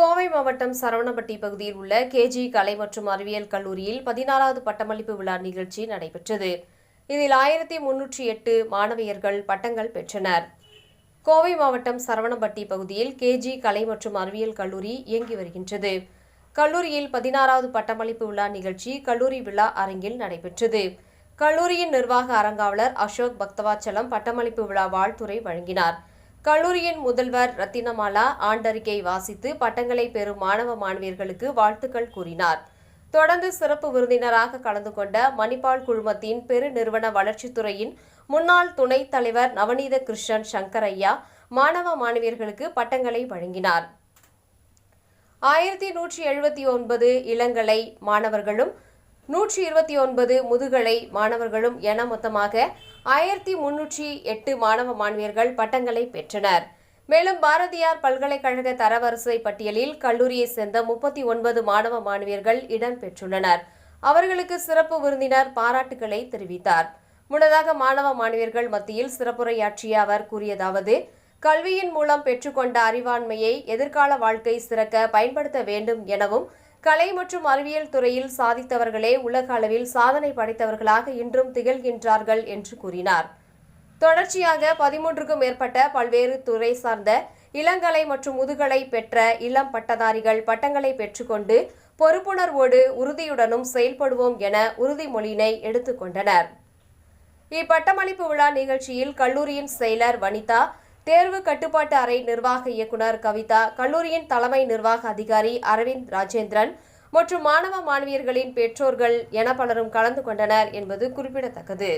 கோவை மாவட்டம் சரவணப்பட்டி பகுதியில் உள்ள கேஜி கலை மற்றும் அறிவியல் கல்லூரியில் பதினாறாவது பட்டமளிப்பு விழா நிகழ்ச்சி நடைபெற்றது. இதில் ஆயிரத்தி முன்னூற்றி எட்டு மாணவியர்கள் பட்டங்கள் பெற்றனர். கோவை மாவட்டம் சரவணப்பட்டி பகுதியில் கேஜி கலை மற்றும் அறிவியல் கல்லூரி இயங்கி வருகின்றது. கல்லூரியில் பதினாறாவது பட்டமளிப்பு விழா நிகழ்ச்சி கல்லூரி விழா அரங்கில் நடைபெற்றது. கல்லூரியின் நிர்வாக அரங்காவலர் அசோக் பக்தவாச்சலம் பட்டமளிப்பு விழா வாழ்த்துரை வழங்கினார். கல்லூரியின் முதல்வர் ரத்தினமாலா ஆண்டறிக்கை வாசித்து பட்டங்களை பெறும் மாணவ மாணவியர்களுக்கு வாழ்த்துக்கள் கூறினார். தொடர்ந்து சிறப்பு விருந்தினராக கலந்து கொண்ட மணிப்பால் குழுமத்தின் பெருநிறுவன வளர்ச்சித்துறையின் முன்னாள் துணைத் தலைவர் நவநீத கிருஷ்ணன் சங்கரையா மாணவ மாணவியர்களுக்கு பட்டங்களை வழங்கினார். ஆயிரத்தி நூற்றி எழுபத்தி ஒன்பது இளங்கலை மாணவர்களும் நூற்றி இருபத்தி ஒன்பது முதுகலை மாணவர்களும் என மொத்தமாக ஆயிரத்தி முன்னூற்றி எட்டு மாணவ மாணவியர்கள் பட்டங்களை பெற்றனர். மேலும் பாரதியார் பல்கலைக்கழக தரவரிசை பட்டியலில் கல்லூரியை சேர்ந்த முப்பத்தி ஒன்பது மாணவ மாணவியர்கள் இடம்பெற்றுள்ளனர் அவர்களுக்கு சிறப்பு விருந்தினர் பாராட்டுகளை தெரிவித்தார். முன்னதாக மாணவ மாணவியர்கள் மத்தியில் சிறப்புரையாற்றிய அவர் கூறியதாவது கல்வியின் மூலம் பெற்றுக்கொண்ட அறிவாண்மையை எதிர்கால வாழ்க்கை சிறக்க பயன்படுத்த வேண்டும் எனவும் கலை மற்றும் அறிவியல் துறையில் சாதித்தவர்களே உலக அளவில் சாதனை படைத்தவர்களாக இன்றும் திகழ்கின்றார்கள் என்று கூறினார். தொடர்ச்சியாக பதிமூன்றுக்கும் மேற்பட்ட பல்வேறு துறை சார்ந்த இளங்கலை மற்றும் முதுகலை பெற்ற இளம் பட்டதாரிகள் பட்டங்களை பெற்றுக்கொண்டு பொறுப்புணர்வோடு உறுதியுடனும் செயல்படுவோம் என உறுதிமொழியினை எடுத்துக்கொண்டனர். இப்பட்டமளிப்பு விழா நிகழ்ச்சியில் கல்லூரியின் செயலர் வனிதா தேர்வு கட்டுப்பாட்டு அறை நிர்வாக இயக்குனர் கவிதா கல்லூரியின் தலைமை நிர்வாக அதிகாரி அரவிந்த் ராஜேந்திரன் மற்றும் மாணவ மாணவியர்களின் பெற்றோர்கள் என பலரும் கலந்து கொண்டனர் என்பது குறிப்பிடத்தக்கது.